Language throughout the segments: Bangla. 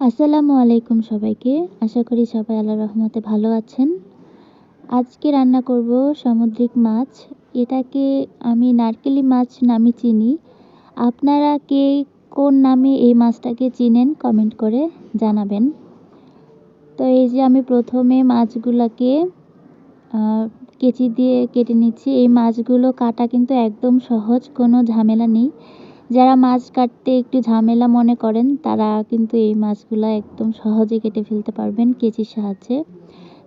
আসসালামু আলাইকুম সবাইকে। আশা করি সবাই আল্লাহ রহমতে ভালো আছেন। আজকে রান্না করব সামুদ্রিক মাছ। এটাকে আমি নারকেলি মাছ নামে চিনি। আপনারা কে কোন নামে এই মাছটাকে চিনেন কমেন্ট করে জানাবেন। তো এই যে আমি প্রথমে মাছগুলোকে কেচি দিয়ে কেটে নিচ্ছি। এই মাছগুলো কাটা কিন্তু একদম সহজ, কোনো ঝামেলা নেই। যারা মাছ কাটতে একটু ঝামেলা মনে করেন, তারা কিন্তু এই মাছগুলো একদম সহজে কেটে ফেলতে পারবেন কেচির সাহায্যে।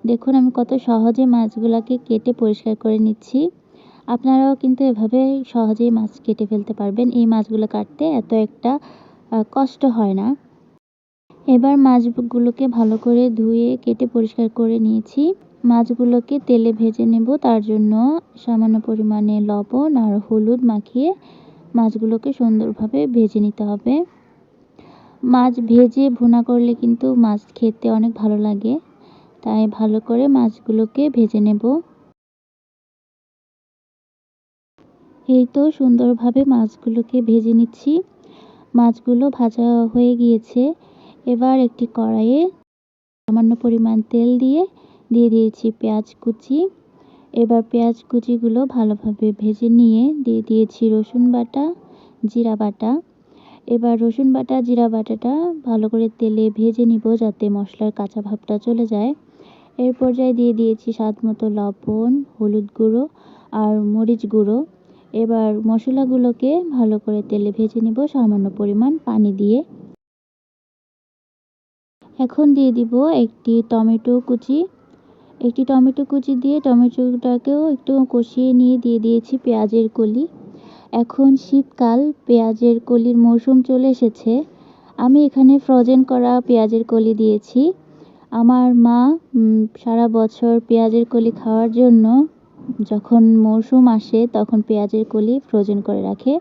দেখুন, আমি কত সহজে মাছগুলোকে কেটে পরিষ্কার করে নিচ্ছি। আপনারাও কিন্তু এভাবে সহজেই মাছ কেটে ফেলতে পারবেন। এই মাছগুলো কাটতে এত একটা কষ্ট হয় না। এবার মাছগুলোকে ভালো করে ধুয়ে কেটে পরিষ্কার করে নিয়েছি। মাছগুলোকে তেলে ভেজে নেব। তার জন্য সামান্য পরিমাণে লবণ আর হলুদ মাখিয়ে মাছগুলোকে সুন্দরভাবে ভেজে নিতে হবে। মাছ ভেজে ভুনা করলে কিন্তু মাছ খেতে অনেক ভালো লাগে। তাই ভালো করে মাছগুলোকে ভেজে নেব। এই তো সুন্দরভাবে মাছগুলোকে ভেজে নিচ্ছি। মাছগুলো ভাজা হয়ে গিয়েছে। এবার একটি কড়াইয়ে সামান্য পরিমাণ তেল দিয়ে দিয়ে দিয়েছি পেঁয়াজ কুচি। এবার পেঁয়াজ কুচিগুলো ভালোভাবে ভেজে নিয়ে দিয়ে দিয়েছি রসুন বাটা, জিরা বাটা। এবার রসুন বাটা, জিরা বাটাটা ভালো করে তেলে ভেজে নিব যাতে মশলার কাঁচা ভাবটা চলে যায়। এর পর্যায়ে দিয়ে দিয়েছি স্বাদ মতো লবণ, হলুদ গুঁড়ো আর মরিচ গুঁড়ো। এবার মশলাগুলোকে ভালো করে তেলে ভেজে নিব সামান্য পরিমাণ পানি দিয়ে। এখন দিয়ে দিব একটি টমেটো কুচি। একটি টমেটো কুচি দিয়ে টমেটোটাকেও একটু কষিয়ে নিয়ে দিয়ে দিয়েছি পেঁয়াজের কলি। এখন শীতকাল, পেঁয়াজের কলির মৌসুম চলে এসেছে। আমি এখানে ফ্রোজেন করা পেঁয়াজের কলি দিয়েছি। আমার মা সারা বছর পেঁয়াজের কলি খাওয়ার জন্য যখন মৌসুম আসে তখন পেঁয়াজের কলি ফ্রোজেন করে রাখে।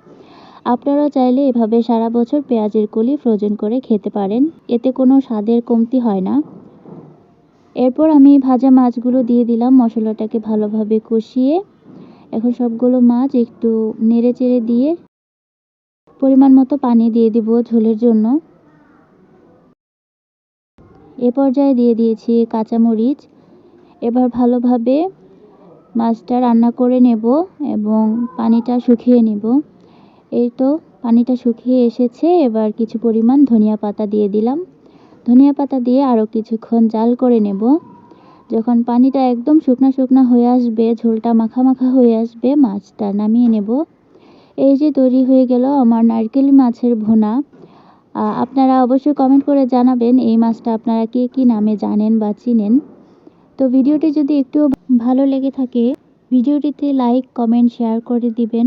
আপনারা চাইলে এভাবে সারা বছর পেঁয়াজের কলি ফ্রোজেন করে খেতে পারেন। এতে কোনো স্বাদের কমতি হয় না। এরপর আমি ভাজা মাছগুলো দিয়ে দিলাম, মশলাটাকে ভালোভাবে কষিয়ে। এখন সবগুলো মাছ একটু নেড়ে চেড়ে দিয়ে পরিমাণ মতো পানি দিয়ে দিব ঝোলের জন্য। এ পর্যায়ে দিয়ে দিয়েছি কাঁচামরিচ। এবার ভালোভাবে মাছটা রান্না করে নেব এবং পানিটা শুকিয়ে নেব। এই তো, পানিটা শুকিয়ে এসেছে, এবার কিছু পরিমাণ ধনিয়া পাতা দিয়ে দিলাম। ধনিয়া পাতা দিয়ে আরও কিছুক্ষণ জাল করে নেব। যখন পানিটা একদম শুকনা শুকনা হয়ে আসবে, ঝোলটা মাখা মাখা হয়ে আসবে, মাছটা নামিয়ে নেব। এই যে তৈরি হয়ে গেল আমার নারকেল মাছের ভুনা। আপনারা অবশ্যই কমেন্ট করে জানাবেন এই মাছটা আপনারা কে কী নামে জানেন বা চিনেন। তো ভিডিওটি যদি একটু ভালো লেগে থাকে, ভিডিওটিতে লাইক কমেন্ট শেয়ার করে দিবেন।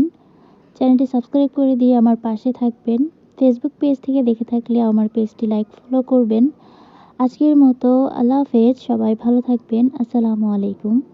চ্যানেলটি সাবস্ক্রাইব করে দিয়ে আমার পাশে থাকবেন। ফেসবুক পেজ থেকে দেখে থাকলে আমার পেজটি লাইক ফলো করবেন। আজকের মতো আল্লাহ হাফেজ, সবাই ভালো থাকবেন। আসসালামু আলাইকুম।